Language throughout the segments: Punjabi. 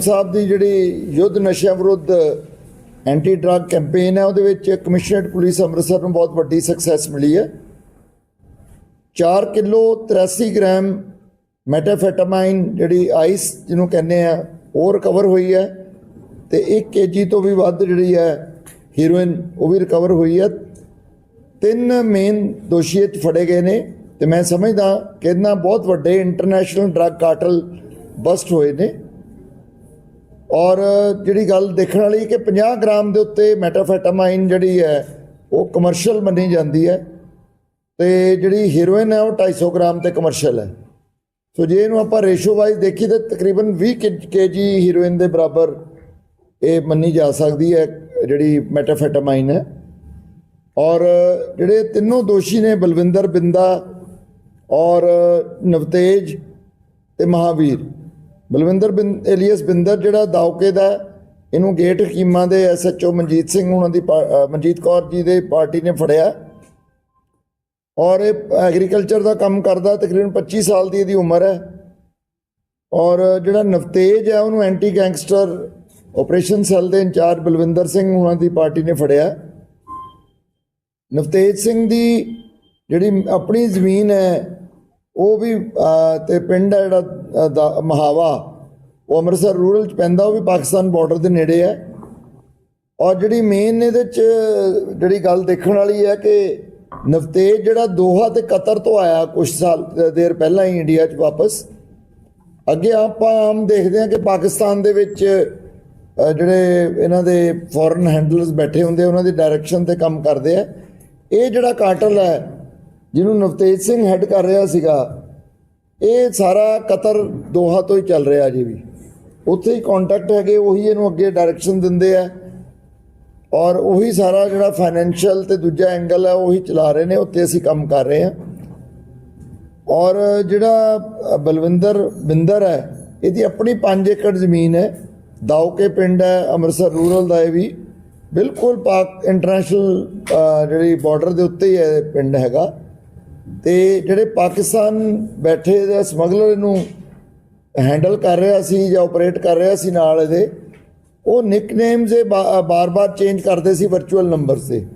ਸਾਹਿਬ ਦੀ ਜਿਹੜੀ ਯੁੱਧ ਨਸ਼ਿਆਂ ਵਿਰੁੱਧ ਐਂਟੀ ਡਰੱਗ ਕੈਂਪੇਨ ਹੈ, ਉਹਦੇ ਵਿੱਚ ਕਮਿਸ਼ਨਰੇਟ ਪੁਲਿਸ ਅੰਮ੍ਰਿਤਸਰ ਨੂੰ ਬਹੁਤ ਵੱਡੀ ਸਕਸੈਸ ਮਿਲੀ ਹੈ। 4 ਕਿਲੋ 83 ਗ੍ਰਾਮ ਮੈਟਾਫੈਟਾਮਾਈਨ ਜਿਹੜੀ ਆਈਸ ਜਿਹਨੂੰ ਕਹਿੰਦੇ ਆ, ਉਹ ਰਿਕਵਰ ਹੋਈ ਹੈ ਤੇ 1 ਕੇਜੀ ਤੋਂ ਵੀ ਵੱਧ ਜਿਹੜੀ ਹੈ ਹੀਰੋਇਨ ਉਹ ਵੀ ਰਿਕਵਰ ਹੋਈ ਹੈ। ਤਿੰਨ ਮੇਨ ਦੋਸ਼ੀ 'ਚ ਫੜੇ ਗਏ ਨੇ ਤੇ ਮੈਂ ਸਮਝਦਾ ਕਿ ਇਹਨਾਂ ਬਹੁਤ ਵੱਡੇ ਇੰਟਰਨੈਸ਼ਨਲ ਡਰੱਗ ਕਾਰਟਲ ਬਸਟ ਹੋਏ ਨੇ। ਔਰ ਜਿਹੜੀ ਗੱਲ ਦੇਖਣ ਵਾਲੀ ਕਿ 50 ਗ੍ਰਾਮ ਦੇ ਉੱਤੇ ਮੈਟਾਫੈਟਾਮਾਈਨ ਜਿਹੜੀ ਹੈ, ਉਹ ਕਮਰਸ਼ੀਅਲ ਮੰਨੀ ਜਾਂਦੀ ਹੈ ਤੇ ਜਿਹੜੀ ਹੀਰੋਇਨ ਹੈ, ਉਹ 250 ਗ੍ਰਾਮ ਤੇ ਕਮਰਸ਼ੀਅਲ ਹੈ। ਸੋ ਜੇ ਇਹਨੂੰ ਆਪਾਂ ਰੇਸ਼ੋ ਵਾਈਜ਼ ਦੇਖੀ ਤਾਂ ਤਕਰੀਬਨ 20 ਕੇਜੀ ਹੀਰੋਇਨ ਦੇ ਬਰਾਬਰ ਇਹ ਮੰਨੀ ਜਾ ਸਕਦੀ ਹੈ, ਜਿਹੜੀ ਮੈਟਾਫੈਟਾਮਾਈਨ ਹੈ। ਔਰ ਜਿਹੜੇ ਤਿੰਨੋਂ ਦੋਸ਼ੀ ਨੇ, ਬਲਵਿੰਦਰ ਬਿੰਦਾ ਔਰ ਨਵਤੇਜ ਤੇ ਮਹਾਵੀਰ। ਬਲਵਿੰਦਰ ਬਿੰ, ਏਲੀਅਸ ਬਿੰਦਰ ਜਿਹੜਾ ਦਾਉਕੇ ਦਾ ਇਹਨੂੰ ਗੇਟ ਹਕੀਮਾਂ ਦੇ ਐਸਐਚਓ ਮਨਜੀਤ ਸਿੰਘ ਉਹਨਾਂ ਦੀ ਪਾ- ਮਨਜੀਤ ਕੌਰ ਜੀ ਦੇ ਪਾਰਟੀ ਨੇ ਫੜਿਆ। ਔਰ ਇਹ ਐਗਰੀਕਲਚਰ ਦਾ ਕੰਮ ਕਰਦਾ, ਤਕਰੀਬਨ 25 ਸਾਲ ਦੀ ਇਹਦੀ ਉਮਰ ਹੈ। ਔਰ ਜਿਹੜਾ ਨਵਤੇਜ ਹੈ, ਉਹਨੂੰ ਐਂਟੀ ਗੈਂਗਸਟਰ ਆਪਰੇਸ਼ਨ ਸੈੱਲ ਦੇ ਇੰਚਾਰਜ ਬਲਵਿੰਦਰ ਸਿੰਘ ਉਹਨਾਂ ਦੀ ਪਾਰਟੀ ਨੇ ਫੜਿਆ। ਨਵਤੇਜ ਸਿੰਘ ਦੀ ਜਿਹੜੀ ਆਪਣੀ ਜ਼ਮੀਨ ਹੈ ਉਹ ਵੀ ਅਹ, ਤੇ ਪਿੰਡ ਹੈ ਜਿਹੜਾ ਦਾ- ਮਹਾਵਾ ਉਹ ਅੰਮ੍ਰਿਤਸਰ ਰੂਰਲ ਚ ਪੈਂਦਾ ਉਹ ਵੀ ਪਾਕਿਸਤਾਨ ਬਾਰਡਰ ਦੇ ਨੇੜੇ ਹੈ। ਔਰ ਜਿਹੜੀ ਮੇਨ ਇਹਦੇ ਚ ਜਿਹੜੀ ਗੱਲ ਦੇਖਣ ਵਾਲੀ ਹੈ ਕਿ ਨਵਤੇਜ ਜਿਹੜਾ ਦੋਹਾ ਤੇ ਕਤਰ ਤੋਂ ਆਇਆ ਕੁਝ ਸਾਲ ਦੇਰ ਪਹਿਲਾਂ ਹੀ ਇੰਡੀਆ ਚ ਵਾਪਸ ਅੱਗੇ ਆਪਾਂ ਆਮ ਦੇਖਦੇ ਹਾਂ ਕਿ ਪਾਕਿਸਤਾਨ ਦੇ ਵਿੱਚ ਜਿਹੜੇ ਇਹਨਾਂ ਦੇ ਫੋਰਨ ਹੈਂਡਲਰਸ ਬੈਠੇ ਹੁੰਦੇ ਉਹਨਾਂ ਦੀ ਡਾਇਰੈਕਸ਼ਨ ਤੇ ਕੰਮ ਕਰਦੇ ਆ। ਇਹ ਜਿਹੜਾ ਕਾਟਲ ਹੈ ਜਿਹਨੂੰ ਨਵਤੇਜ ਸਿੰਘ ਹੈੱਡ ਕਰ ਰਿਹਾ ਸੀਗਾ, ਇਹ ਸਾਰਾ ਕਤਰ ਦੋਹਾ ਤੋਂ ਹੀ ਚੱਲ ਰਿਹਾ ਜੀ ਵੀ। ਉੱਥੇ ਹੀ ਕੰਟੈਕਟ ਹੈਗੇ, ਉਹੀ ਇਹਨੂੰ ਅੱਗੇ ਡਾਇਰੈਕਸ਼ਨ ਦਿੰਦੇ ਆ। ਔਰ ਉਹੀ ਸਾਰਾ ਜਿਹੜਾ ਫਾਈਨੈਂਸ਼ੀਅਲ ਤੇ ਦੂਜਾ ਐਂਗਲ ਹੈ ਉਹੀ ਚਲਾ ਰਹੇ ਨੇ ਉੱਤੇ ਅਸੀਂ ਕੰਮ ਕਰ ਰਹੇ ਹਾਂ। ਔਰ ਜਿਹੜਾ ਬਲਵਿੰਦਰ, ਬਿੰਦਰ ਹੈ, ਇਹਦੀ ਆਪਣੀ 5 ਏਕੜ ਜ਼ਮੀਨ ਹੈ। ਦਾਉਕੇ ਪਿੰਡ ਹੈ, ਅੰਮ੍ਰਿਤਸਰ ਰੂਰਲ ਦਾ ਇਹ ਵੀ। ਬਿਲਕੁਲ ਪਾਕ ਇੰਟਰਨੈਸ਼ਨਲ ਜਿਹੜੀ ਬਾਰਡਰ ਦੇ ਉੱਤੇ ਹੀ ਇਹ ਪਿੰਡ ਹੈਗਾ। ਤੇ ਜਿਹੜੇ ਪਾਕਿਸਤਾਨ ਬੈਠੇ ਦਾ ਸਮਗਲਰ ਨੂੰ ਹੈਂਡਲ ਕਰ ਰਿਹਾ ਸੀ ਜਾਂ ਆਪਰੇਟ ਕਰ ਰਿਹਾ ਸੀ ਨਾਲ ਇਹਦੇ, ਉਹ ਨਿਕਨੇਮਸ ਇਹ ਬਾ- ਬਾਰ-ਬਾਰ ਚੇਂਜ ਕਰਦੇ ਸੀ ਵਰਚੁਅਲ ਨੰਬਰਸ ਤੇ।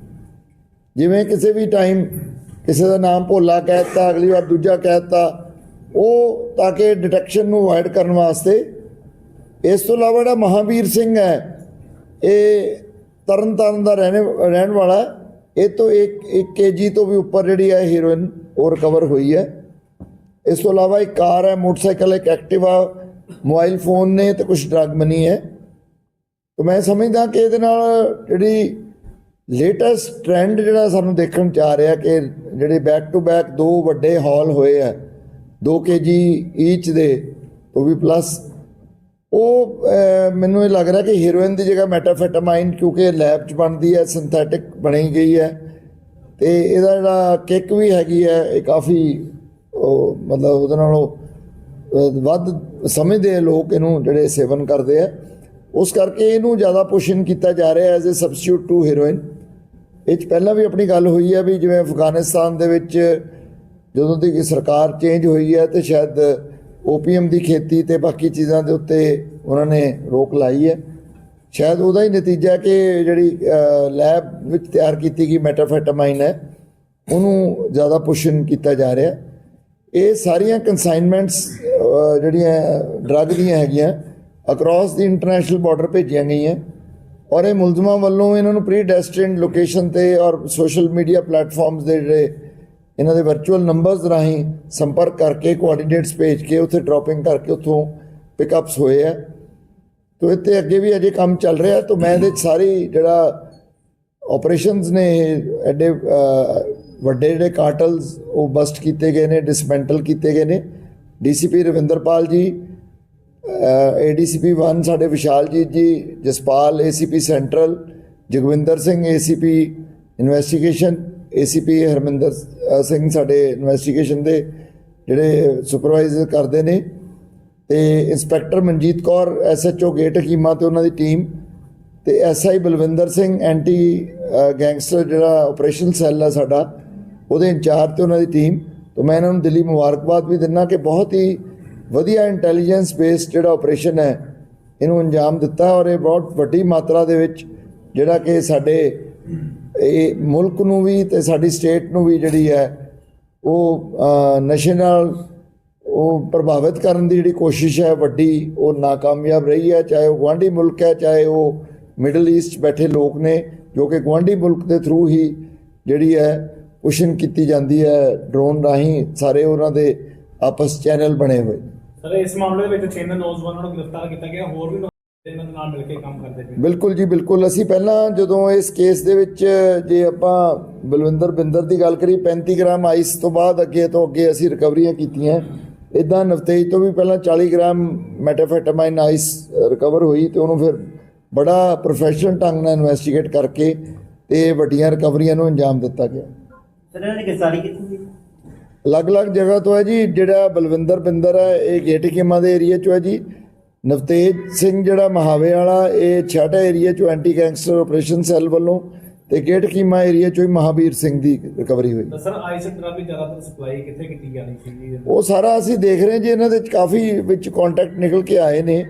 ਜਿਵੇਂ ਕਿਸੇ ਵੀ ਟਾਈਮ ਕਿਸੇ ਦਾ ਨਾਮ ਭੋਲਾ ਕਹਿਤਾ ਅਗਲੀ ਵਾਰ ਦੂਜਾ ਕਹਿਤਾ ਉਹ ਤਾਂ ਕਿ ਡਿਟੈਕਸ਼ਨ ਨੂੰ ਅਵਾਇਡ ਕਰਨ ਵਾਸਤੇ। ਇਸ ਤੋਂ ਇਲਾਵਾ ਜਿਹੜਾ ਮਹਾਵੀਰ ਸਿੰਘ ਹੈ, ਇਹ ਤਰਨਤਾਰਨ ਦਾ ਰਹਿਣੇ, ਰਹਿਣ ਵਾਲਾ ਇਹ ਤੋਂ 1 1 ਕੇਜੀ ਤੋਂ ਵੀ ਉੱਪਰ ਜਿਹੜੀ ਹੈ ਹੀਰੋਇਨ ਉਹ ਰਿਕਵਰ ਹੋਈ ਹੈ। ਇਸ ਤੋਂ ਇਲਾਵਾ ਇੱਕ ਕਾਰ ਹੈ, ਮੋਟਰਸਾਈਕਲ ਇੱਕ ਐਕਟਿਵਾ ਮੋਬਾਈਲ ਫੋਨ ਨੇ ਤੇ ਕੁਝ ਡਰੱਗ ਮਨੀ ਹੈ। ਤਾਂ ਮੈਂ ਸਮਝਦਾ ਕਿ ਇਹਦੇ ਨਾਲ ਜਿਹੜੀ ਲੇਟੈਸਟ ਟ੍ਰੈਂਡ ਜਿਹੜਾ ਸਾਨੂੰ ਦੇਖਣ ਚ ਆ ਰਿਹਾ ਕਿ ਜਿਹੜੇ ਬੈਕ ਟੂ ਬੈਕ ਦੋ ਵੱਡੇ ਹਾਲ ਹੋਏ ਆ 2 ਕੇਜੀ ਈਚ ਦੇ, ਉਹ ਵੀ ਪਲੱਸ ਉਹ ਮੈਨੂੰ ਇਹ ਲੱਗ ਰਿਹਾ ਕਿ ਹੀਰੋਇਨ ਦੀ ਜਗ੍ਹਾ ਮੈਟਾਫੈਟਾਮਾਈਨ ਕਿਉਂਕਿ ਲੈਬ ਚ ਬਣਦੀ ਹੈ ਸਿੰਥੈਟਿਕ ਬਣੀ ਗਈ ਹੈ। ਤੇ ਇਹਦਾ ਜਿਹੜਾ ਕਿੱਕ ਵੀ ਹੈਗੀ ਹੈ, ਇਹ ਕਾਫੀ ਉਹ ਮਤਲਬ ਉਹਦੇ ਨਾਲੋਂ ਵੱਧ ਸਮਝਦੇ ਲੋਕ ਇਹਨੂੰ ਜਿਹੜੇ ਸੇਵਨ ਕਰਦੇ ਆ। ਉਸ ਕਰਕੇ ਇਹਨੂੰ ਜ਼ਿਆਦਾ ਪੁਸ਼ਨ ਕੀਤਾ ਜਾ ਰਿਹਾ as a substitute to heroin ਇਹ 'ਚ ਪਹਿਲਾਂ ਵੀ ਆਪਣੀ ਗੱਲ ਹੋਈ ਹੈ ਵੀ ਜਿਵੇਂ ਅਫਗਾਨਿਸਤਾਨ ਦੇ ਵਿੱਚ ਜਦੋਂ ਦੀ ਸਰਕਾਰ ਚੇਂਜ ਹੋਈ ਹੈ ਤੇ ਸ਼ਾਇਦ ਓਪੀਐਮ ਦੀ ਖੇਤੀ ਤੇ ਬਾਕੀ ਚੀਜ਼ਾਂ ਦੇ ਉੱਤੇ ਉਹਨਾਂ ਨੇ ਰੋਕ ਲਾਈ ਹੈ ਸ਼ਾਇਦ ਉਹਦਾ ਹੀ ਨਤੀਜਾ ਕਿ ਜਿਹੜੀ ਲੈਬ ਵਿੱਚ ਤਿਆਰ ਕੀਤੀ ਗਈ ਮੈਟਾਫੈਟਾਮਾਈਨ ਹੈ, ਉਹਨੂੰ ਜ਼ਿਆਦਾ ਪੁਸ਼ਨ ਕੀਤਾ ਜਾ ਰਿਹਾ ਇਹ ਸਾਰੀਆਂ ਕਨਸਾਈਨਮੈਂਟਸ ਜਿਹੜੀਆਂ ਡਰੱਗ ਦੀਆਂ ਹੈਗੀਆਂ ਅਕ੍ਰੋਸ ਦੀ ਇੰਟਰਨੈਸ਼ਨਲ ਬਾਰਡਰ ਭੇਜੀਆਂ ਗਈਆਂ। ਔਰ ਇਹ ਮੁਲਜ਼ਮਾਂ ਵੱਲੋਂ ਇਹਨਾਂ ਨੂੰ ਪ੍ਰੀ ਡੈਸਟਿਨਡ ਲੋਕੇਸ਼ਨ ਤੇ ਔਰ ਸੋਸ਼ਲ ਮੀਡੀਆ ਪਲੇਟਫਾਰਮਸ ਦੇ ਜਿਹੜੇ ਇਹਨਾਂ ਦੇ ਵਰਚੁਅਲ ਨੰਬਰਸ ਰਾਹੀਂ ਸੰਪਰਕ ਕਰਕੇ ਕੋਆਰਡੀਨੇਟਸ ਭੇਜ ਕੇ ਉੱਥੇ ਡ੍ਰੌਪਿੰਗ ਕਰਕੇ ਉੱਥੋਂ ਪਿਕਅਪਸ ਹੋਏ ਆ। ਤੋ ਇੱਥੇ ਅੱਗੇ ਵੀ ਅਜੇ ਕੰਮ ਚੱਲ ਰਿਹਾ, ਤਾਂ ਮੈਂ ਇਹਦੇ 'ਚ ਸਾਰੀ ਜਿਹੜਾ ਆਪਰੇਸ਼ਨਸ ਨੇ ਇਹ ਐਡੇ ਵੱਡੇ ਜਿਹੜੇ ਕਾਰਟਲਸ ਉਹ ਬਸਟ ਕੀਤੇ ਗਏ ਨੇ ਡਿਸਮੈਂਟਲ ਕੀਤੇ ਗਏ ਨੇ। ਡੀਸੀਪੀ ਰਵਿੰਦਰਪਾਲ ਜੀ ਏਡੀਸੀਪੀ 1 ਸਾਡੇ Vishal ji ji Jaspal ACP central Jagwinder Singh ACP investigation ACP Harminder Singh ਸਾਡੇ ਇਨਵੈਸਟੀਗੇਸ਼ਨ ਦੇ ਜਿਹੜੇ ਸੁਪਰਵਾਈਜ਼ਰ ਕਰਦੇ ਨੇ। ਤੇ inspector Manjeet Kaur SHO gate Hakima ਤੇ ਉਹਨਾਂ ਦੀ ਟੀਮ ਤੇ SI Balwinder Singh anti gangster ਜਿਹੜਾ ਆਪਰੇਸ਼ਨ ਸੈੱਲ ਹੈ ਸਾਡਾ ਉਹਦੇ ਇੰਚਾਰਜ ਤੇ ਉਹਨਾਂ ਦੀ ਟੀਮ। ਤੋਂ ਮੈਂ ਇਹਨਾਂ ਨੂੰ ਦਿੱਲੀ ਮੁਬਾਰਕਬਾਦ ਵੀ ਦਿੰਦਾ ਕਿ ਬਹੁਤ ਹੀ ਵਧੀਆ ਇੰਟੈਲੀਜੈਂਸ ਬੇਸਡ ਜਿਹੜਾ ਆਪਰੇਸ਼ਨ ਹੈ ਇਹਨੂੰ ਅੰਜਾਮ ਦਿੱਤਾ ਔਰ ਇਹ ਬਹੁਤ ਵੱਡੀ ਮਾਤਰਾ ਦੇ ਵਿੱਚ ਜਿਹੜਾ ਕਿ ਸਾਡੇ ਇਹ ਮੁਲਕ ਨੂੰ ਵੀ ਤੇ ਸਾਡੀ ਸਟੇਟ ਨੂੰ ਵੀ ਜਿਹੜੀ ਹੈ ਉਹ ਅ, ਨਸ਼ੇ ਨਾਲ ਉਹ ਪ੍ਰਭਾਵਿਤ ਕਰਨ ਦੀ ਜਿਹੜੀ ਕੋਸ਼ਿਸ਼ ਹੈ ਵੱਡੀ ਉਹ ਨਾਕਾਮਯਾਬ ਰਹੀ ਹੈ ਚਾਹੇ ਉਹ ਗੁਆਂਢੀ ਮੁਲਕ ਹੈ ਚਾਹੇ ਉਹ ਮਿਡਲ ਈਸਟ ਬੈਠੇ ਲੋਕ ਨੇ ਜੋ ਕਿ ਗੁਆਂਢੀ ਮੁਲਕ ਦੇ ਥਰੂ ਹੀ ਜਿਹੜੀ ਹੈ ਪੁਸ਼ਨ ਕੀਤੀ ਜਾਂਦੀ ਹੈ ਡਰੋਨ ਰਾਹੀਂ ਸਾਰੇ ਉਹਨਾਂ ਦੇ ਆਪਸ ਚੈਨਲ ਬਣੇ ਹੋਏ। ਸਰ ਇਸ ਮਾਮਲੇ ਦੇ ਵਿੱਚ ਤਿੰਨ ਨੌਜਵਾਨਾਂ ਨੂੰ ਗ੍ਰਿਫਤਾਰ ਕੀਤਾ ਗਿਆ ਹੋਰ ਵੀ ਇਹਨਾਂ ਦੇ ਨਾਲ ਮਿਲ ਕੇ ਕੰਮ ਕਰਦੇ ਪਏ। ਬਿਲਕੁਲ ਜੀ ਬਿਲਕੁਲ। ਅਸੀਂ ਪਹਿਲਾਂ ਜਦੋਂ ਇਸ ਕੇਸ ਦੇ ਵਿੱਚ ਜੇ ਆਪਾਂ ਬਲਵਿੰਦਰ ਬਿੰਦਰ ਦੀ ਗੱਲ ਕਰੀ 35 ਗ੍ਰਾਮ ਆਈਸ ਤੋਂ ਬਾਅਦ ਅੱਗੇ ਤੋਂ ਅੱਗੇ ਅਸੀਂ ਰਿਕਵਰੀਆਂ ਕੀਤੀਆਂ। ਇਦਾਂ ਨਵਤੇਜ ਤੋਂ ਵੀ ਪਹਿਲਾਂ 40 ਗ੍ਰਾਮ ਮੈਟਾਫੈਟਾਮਾਈਨ ਆਈਸ ਰਿਕਵਰ ਹੋਈ ਤੇ ਉਹਨੂੰ ਫਿਰ ਬੜਾ ਪ੍ਰੋਫੈਸ਼ਨਲ ਢੰਗ ਨਾਲ ਇਨਵੈਸਟੀਗੇਟ ਕਰਕੇ ਤੇ ਵੱਡੀਆਂ ਰਿਕਵਰੀਆਂ ਨੂੰ ਅੰਜਾਮ ਦਿੱਤਾ ਗਿਆ। ਸਰ ਇਹਨਾਂ ਦੀ ਗ੍ਰਿਫਤਾਰੀ ਕਿੱਥੋਂ ਦੀ ਅਲੱਗ-ਅਲੱਗ ਜਗ੍ਹਾ ਤੋਂ ਹੈ ਜੀ ਜਿਹੜਾ ਬਲਵਿੰਦਰ ਬਿੰਦਰ ਹੈ ਇਹ ਗੇਟਕੀਮਾ ਦੇ ਏਰੀਆ 'ਚੋਂ ਹੈ ਜੀ। ਨਵਤੇਜ ਸਿੰਘ ਜਿਹੜਾ ਮਹਾਵੇ ਵਾਲਾ ਇਹ ਛਾਟਾ ਏਰੀਆ 'ਚੋਂ ਐਂਟੀ ਗੈਂਗਸਟਰ ਆਪਰੇਸ਼ਨ ਸੈੱਲ ਵੱਲੋਂ ਤੇ ਗੇਟਕੀਮਾ ਏਰੀਆ 'ਚੋਂ ਹੀ ਮਹਾਵੀਰ ਸਿੰਘ ਦੀ ਰਿਕਵਰੀ ਹੋਈ। ਸਰ ਆਈਸ ਡਰਗ ਦੀ ਜ਼ਿਆਦਾਤਰ ਸਪਲਾਈ ਕਿੱਥੇ ਕੀਤੀ ਜਾਣੀ ਸੀ ਉਹ ਸਾਰਾ ਅਸੀਂ ਦੇਖ ਰਹੇ ਜੀ ਇਹਨਾਂ ਦੇ ਵਿੱਚ ਕਾਫੀ ਵਿੱਚ ਕੰਟੈਕਟ ਨਿਕਲ ਕੇ ਆਏ ਨੇ।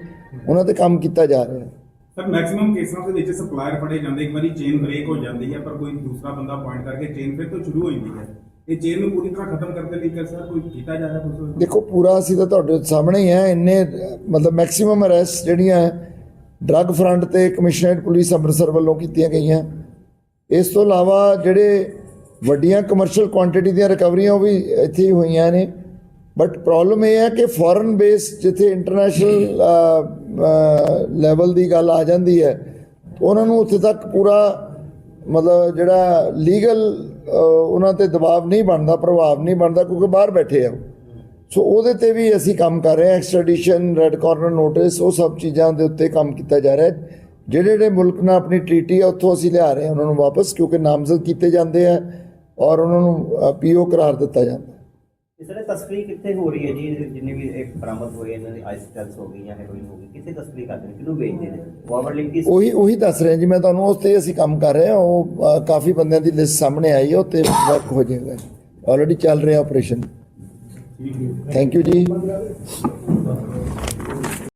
ਉਹਨਾਂ ਤੇ ਕੰਮ ਕੀਤਾ ਜਾ ਰਿਹਾ ਹੈ। ਸਰ ਮੈਕਸਿਮਮ ਕੇਸਾਂ ਦੇ ਵਿੱਚ ਸਪਲਾਇਰ ਫੜੇ ਜਾਂਦੇ ਇੱਕ ਵਾਰੀ ਚੇਨ ਬ੍ਰੇਕ ਹੋ ਜਾਂਦੀ ਹੈ ਪਰ ਕੋਈ ਦੂਸਰਾ ਬੰਦਾ ਪੁਆਇੰਟ ਕਰਕੇ ਚੇਨ ਫਿਰ ਤੋਂ ਸ਼ੁਰੂ ਹੋ ਜਾਂਦੀ ਹੈ। ਇਹ ਚੇਨ ਨੂੰ ਪੂਰੀ ਤਰ੍ਹਾਂ ਖਤਮ ਕਰਨ ਦੇ ਲਈ ਕਿ ਸਰ ਕੋਈ ਕੀਤਾ ਜਾ ਰਿਹਾ ਕੁਝ ਦੇਖੋ ਪੂਰਾ ਅਸੀਂ ਤਾਂ ਤੁਹਾਡੇ ਸਾਹਮਣੇ ਹੀ ਹੈ ਇੰਨੇ ਮਤਲਬ ਮੈਕਸਿਮਮ ਅਰੈਸਟ ਜਿਹੜੀਆਂ ਡਰੱਗ ਫਰੰਟ ਤੇ ਕਮਿਸ਼ਨਰੇਟ ਪੁਲਿਸ ਅੰਮ੍ਰਿਤਸਰ ਵੱਲੋਂ ਕੀਤੀਆਂ ਗਈਆਂ। ਇਸ ਤੋਂ ਇਲਾਵਾ ਜਿਹੜੇ ਵੱਡੀਆਂ ਕਮਰਸ਼ੀਅਲ ਕੁਆਂਟੀਟੀ ਦੀਆਂ ਰਿਕਵਰੀਆਂ ਉਹ ਵੀ ਇੱਥੇ ਹੀ ਹੋਈਆਂ ਨੇ ਬਟ ਪ੍ਰੋਬਲਮ ਇਹ ਹੈ ਕਿ ਫੋਰਨ ਬੇਸ ਜਿੱਥੇ ਇੰਟਰਨੈਸ਼ਨਲ ਲੈਵਲ ਦੀ ਗੱਲ ਆ ਜਾਂਦੀ ਹੈ, ਉਹਨਾਂ ਨੂੰ ਉੱਥੇ ਤੱਕ ਪੂਰਾ ਮਤਲਬ ਜਿਹੜਾ ਲੀਗਲ ਉਹਨਾਂ ਤੇ ਦਬਾਅ ਨਹੀਂ ਬਣਦਾ, ਪ੍ਰਭਾਵ ਨਹੀਂ ਬਣਦਾ ਕਿਉਂਕਿ ਬਾਹਰ ਬੈਠੇ ਆ ਉਹ। ਸੋ ਉਹਦੇ ਤੇ ਵੀ ਅਸੀਂ ਕੰਮ ਕਰ ਰਹੇ ਹਾਂ ਐਕਸਟ੍ਰੈਡੀਸ਼ਨ ਰੈੱਡ ਕਾਰਨਰ ਨੋਟਿਸ ਉਹ ਸਭ ਚੀਜ਼ਾਂ ਦੇ ਉੱਤੇ ਕੰਮ ਕੀਤਾ ਜਾ ਰਿਹਾ ਹੈ ਜਿਹੜੇ ਜਿਹੜੇ ਮੁਲਕ ਨਾਲ ਆਪਣੀ ਟ੍ਰੀਟੀ ਹੈ ਉੱਥੋਂ ਅਸੀਂ ਲਿਆ ਰਹੇ ਹਾਂ ਉਹਨਾਂ ਨੂੰ ਵਾਪਸ ਕਿਉਂਕਿ ਨਾਮਜ਼ਦ ਕੀਤੇ ਜਾਂਦੇ ਆ ਔਰ ਉਹਨਾਂ ਨੂੰ ਪੀਓ ਕਰਾਰ ਦਿੱਤਾ ਜਾਂਦਾ ਇਸ ਤਰ੍ਹਾਂ ਤਸਕਰੀ ਕਿੱਥੇ ਹੋ ਰਹੀ ਹੈ ਜੀ? ਜਿੰਨੇ ਵੀ ਇੱਕ ਬਰਾਮਦ ਹੋਏ ਇਹਨਾਂ ਦੀ ਆਈਸ ਟੈਲਸ ਹੋ ਗਈ ਜਾਂ ਹੈਰੋਇਨ ਹੋ ਗਈ ਕਿੱਥੇ ਤਸਕਰੀ ਕਰਦੇ ਨੇ? ਕਿਹਨੂੰ ਵੇਚਦੇ ਨੇ? ਫਾਰਵਰਡ ਲਿੰਕ ਕਿਸ ਉਹੀ ਉਹੀ ਦੱਸ ਰਿਹਾ ਜੀ ਮੈਂ ਤੁਹਾਨੂੰ ਉਸ ਤੇ ਅਸੀਂ ਕੰਮ ਕਰ ਰਹੇ ਹਾਂ। ਉਹ ਕਾਫੀ ਬੰਦਿਆਂ ਦੀ ਲਿਸਟ ਸਾਹਮਣੇ ਆਈ ਹੈ ਉੱਤੇ ਵਰਕ ਹੋ ਜਾਏਗਾ। ਆਲਰੇਡੀ ਚੱਲ ਰਿਹਾ ਆਪਰੇਸ਼ਨ ਥੈਂਕ ਯੂ ਜੀ।